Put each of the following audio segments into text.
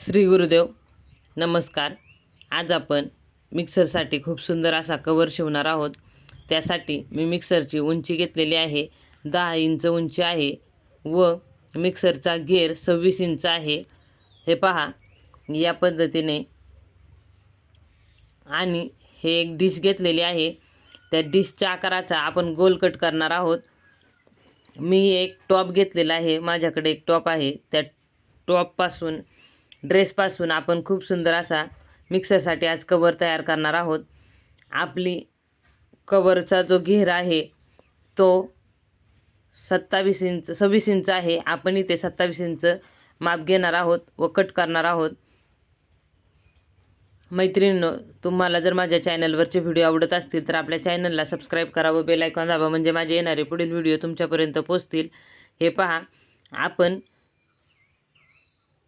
श्री गुरुदेव नमस्कार. आज आपण मिक्सरसाठी खूप सुंदर असा कवर शिवणार आहोत. त्यासाठी मी मिक्सरची उंची घेतलेली आहे. दहा इंच उंची आहे व मिक्सरचा गेअर सव्वीस इंच आहे. हे पहा या पद्धतीने आणि हे एक डिश घेतलेली आहे. त्या डिशच्या आकाराचा आपण गोल कट करणार आहोत. मी एक टॉप घेतलेला आहे. माझ्याकडे एक टॉप आहे. त्या टॉपपासून ड्रेसपासून आपण खूप सुंदर असा मिक्सरसाठी आज कवर तयार करणार आहोत. आपली कवरचा जो घेर आहे तो सत्तावीस इंच सव्वीस इंच आहे. आपण इथे सत्तावीस इंच माप घेणार आहोत व कट करणार आहोत. मैत्रिणींनो तुम्हाला जर माझ्या चॅनलवरचे व्हिडिओ आवडत असतील तर आपल्या चॅनलला सबस्क्राईब करा व बेल दाबा. म्हणजे माझे येणारे पुढील व्हिडिओ तुमच्यापर्यंत पोचतील हे पहा आपण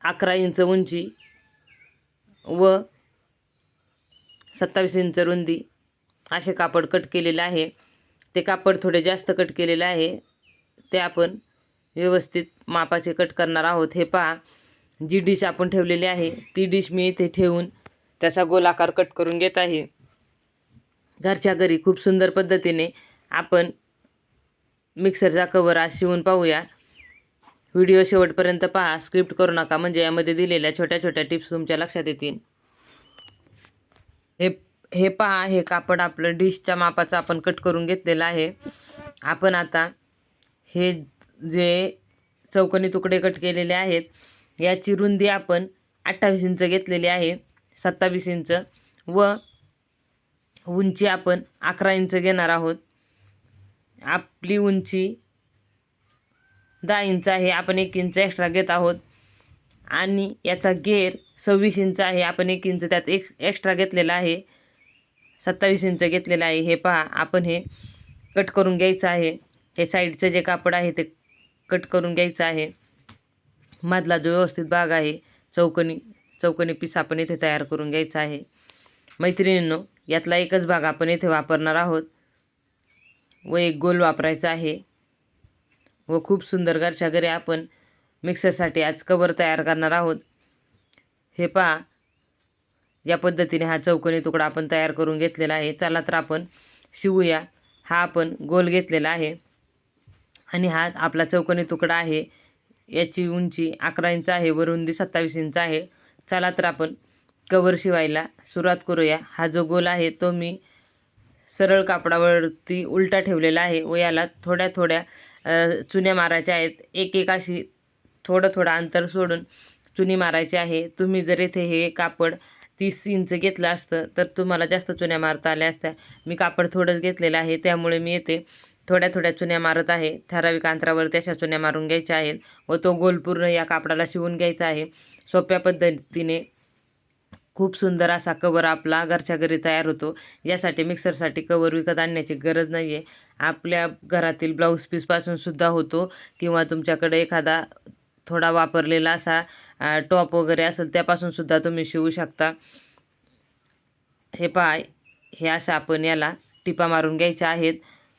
अकरा इंच उंची व सत्तावीस इंच रुंदी असे कापड कट केलेले आहे. ते कापड थोडे जास्त कट केलेले आहे. ते आपण व्यवस्थित मापाचे कट करणार आहोत. हे पहा जी डिश आपण ठेवलेली आहे ती डिश मी इथे ठेवून त्याचा गोलाकार कट करून घेत आहे. घरच्या घरी खूप सुंदर पद्धतीने आपण मिक्सरचा कवर आज शिवून पाहूया. व्हिडिओ शेवटपर्यंत पहा. स्क्रिप्ट करू नका. म्हणजे यामध्ये दिलेल्या छोट्या छोट्या टिप्स तुमच्या लक्षात येतील. हे हे पहा. हे कापड आपलं डिशच्या मापाचं आपण कट करून घेतलेलं आहे. आपण आता हे जे चौकनी तुकडे कट केलेले आहेत याची रुंदी आपण अठ्ठावीस इंच घेतलेली आहे सत्तावीस इंच. व उंची आपण अकरा इंच घेणार आहोत. आपली उंची दहा इंच आहे आपण एक इंच एक्स्ट्रा घेत आहोत. आणि याचा गेअर सव्वीस इंच आहे आपण एक इंच त्यात एक एक्स्ट्रा घेतलेला आहे. सत्तावीस इंच घेतलेलं आहे हे पहा आपण हे कट करून घ्यायचं आहे. हे साईडचं जे कापड आहे ते कट करून घ्यायचं आहे. मधला जो व्यवस्थित भाग आहे चौकनी चौकनी पीस आपण इथे तयार करून घ्यायचा आहे. मैत्रिणींनो यातला एकच भाग आपण इथे वापरणार आहोत. व एक गोल वापरायचा आहे. व खूप सुंदर घरच्या घरी आपण मिक्सरसाठी आज कवर तयार करणार आहोत. हे पहा या पद्धतीने हा चौकोनी तुकडा आपण तयार करून घेतलेला आहे. चला तर आपण शिवूया. हा आपण गोल घेतलेला आहे. आणि हा आपला चौकोनी तुकडा आहे. याची उंची अकरा इंच आहे व रुंदी सत्तावीस इंच आहे. चला तर आपण कवर शिवायला सुरुवात करूया. हा जो गोल आहे तो मी सरळ कापडावरती उलटा ठेवलेला आहे व याला थोड्या थोड्या चुन्या मारायच्या आहेत. एक एक अशी थोडं थोडं अंतर सोडून चुनी मारायची आहे. तुम्ही जर इथे हे कापड तीस इंच घेतलं असतं तर तुम्हाला जास्त चुन्या मारता आल्या असत्या. मी कापड थोडंच घेतलेलं आहे त्यामुळे मी येथे थोड्या थोड्या चुन्या मारत आहे. ठराविक अंतरावर त्याच्या चुन्या मारून घ्यायच्या आहेत व तो गोल पूर्ण या कापडाला शिवून घ्यायचा आहे. सोप्या पद्धतीने खूप सुंदर असा कवर आपला घरच्या घरी तयार होतो. यासाठी मिक्सरसाठी कवर विकत आणण्याची गरज नाही आहे आपल्या घरातील ब्लाऊज पीसपासूनसुद्धा होतो. किंवा तुमच्याकडे एखादा थोडा वापरलेला असा टॉप वगैरे असेल त्यापासूनसुद्धा तुम्ही शिवू शकता. हे पहा हे असं आपण याला टिपा मारून घ्यायच्या आहेत.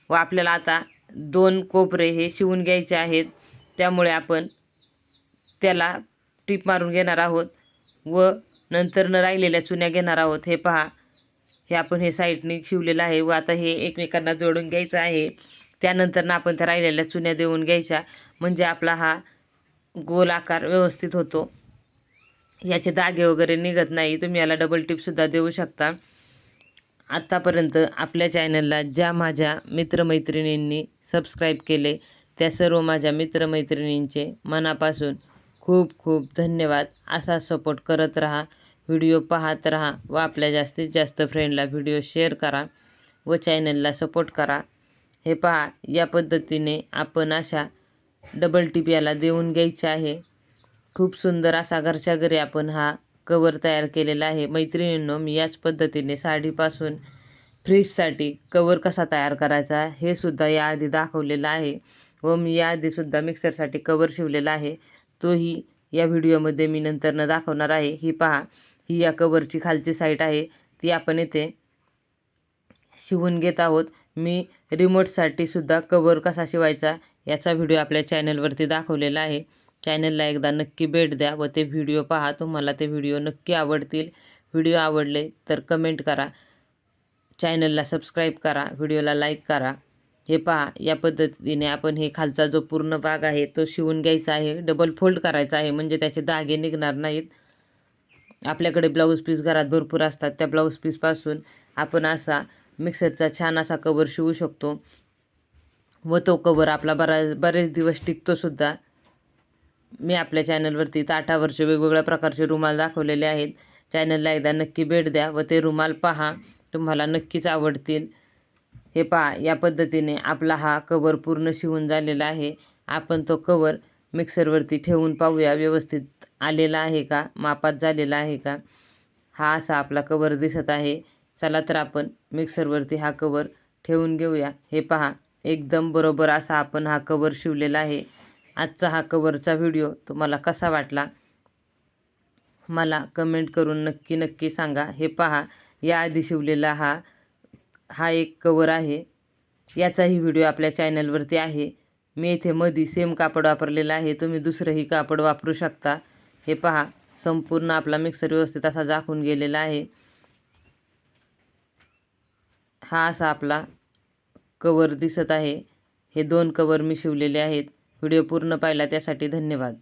व आपल्याला आता दोन कोपरे हे शिवून घ्यायचे आहेत. त्यामुळे आपण त्याला टीप मारून घेणार आहोत. व नंतर न राहिलेल्या चुन्या घेणार आहोत. हे पहा हे आपण हे साईडने शिवलेलं आहे व आता हे एकमेकांना जोडून घ्यायचं आहे. त्यानंतर ना आपण त्या राहिलेल्या चुन्या देऊन घ्यायच्या. म्हणजे आपला हा गोल आकार व्यवस्थित होतो. याचे दागे वगैरे निघत नाही. तुम्ही याला डबल टिपसुद्धा देऊ शकता. आत्तापर्यंत आपल्या चॅनलला ज्या माझ्या मित्रमैत्रिणींनी सबस्क्राईब केले त्या सर्व माझ्या मित्रमैत्रिणींचे मनापासून खूप खूप धन्यवाद. असा सपोर्ट करत राहा. व्हिडिओ पाहत राहा व आपल्या जास्तीत जास्त फ्रेंडला व्हिडिओ शेअर करा व चॅनलला सपोर्ट करा. हे पहा या पद्धतीने आपण अशा डबल टिप याला देऊन घ्यायचे आहे. खूप सुंदर असा घरच्या घरी आपण हा कवर तयार केलेला आहे. मैत्रिणींनो मी याच पद्धतीने साडीपासून फ्रीजसाठी कवर कसा तयार करायचा हे सुद्धा याआधी दाखवलेलं आहे व मी याआधीसुद्धा मिक्सरसाठी कवर शिवलेला आहे. तोही या व्हिडिओमध्ये मी नंतरनं दाखवणार आहे. ही पहा ही या कवरची खालची साईड आहे ती आपण इथे शिवून घेत आहोत. मी रिमोटसाठी सुद्धा कवर कसा शिवायचा याचा व्हिडिओ आपल्या चॅनलवरती दाखवलेला आहे. चॅनलला एकदा नक्की भेट द्या व ते व्हिडिओ पहा तुम्हाला ते व्हिडिओ नक्की आवडतील. व्हिडिओ आवडले तर कमेंट करा. चॅनलला सबस्क्राईब करा व्हिडिओला लाईक करा. हे पहा या पद्धतीने आपण हे खालचा जो पूर्ण भाग आहे तो शिवून घ्यायचा आहे. डबल फोल्ड करायचा आहे म्हणजे त्याचे धागे निघणार नाहीत. आपल्याकडे ब्लाऊज पीस घरात भरपूर असतात. त्या ब्लाऊज पीसपासून आपण असा मिक्सरचा छान असा कवर शिवू शकतो. व तो कवर आपला बराच बरेच दिवस टिकतोसुद्धा मी आपल्या चॅनलवरती ताटावरचे वेगवेगळ्या प्रकारचे रुमाल दाखवलेले आहेत. चॅनलला एकदा नक्की भेट द्या व ते रुमाल पहा. तुम्हाला नक्कीच आवडतील. हे पहा या पद्धतीने आपला हा कवर पूर्ण शिवून झालेला आहे. आपण तो कवर मिक्सरवरती ठेवून पाहूया व्यवस्थित. आलेला आहे का? मापात झालेला आहे का? हा असा आपला कवर दिसत आहे. चला तर आपण मिक्सरवरती हा कवर ठेवून घेऊया. हे पहा एकदम बरोबर असा आपण हा कवर शिवलेला आहे. आजचा हा कवरचा व्हिडिओ तुम्हाला कसा वाटला? मला कमेंट करून नक्की नक्की सांगा. हे पहा याआधी शिवलेला हा हा एक कवर आहे. याचाही व्हिडिओ आपल्या चॅनलवरती आहे. मी इथे मधी सेम कापड वापरलेलं आहे. तुम्ही दुसरंही कापड वापरू शकता. हे पहा संपूर्ण आपला मिक्सर व्यवस्थित असा झाकून गेलेला आहे. हा असा आपला कवर दिसत आहे. हे दोन कवर मी शिवलेले आहेत. व्हिडिओ पूर्ण पाहिला त्यासाठी धन्यवाद.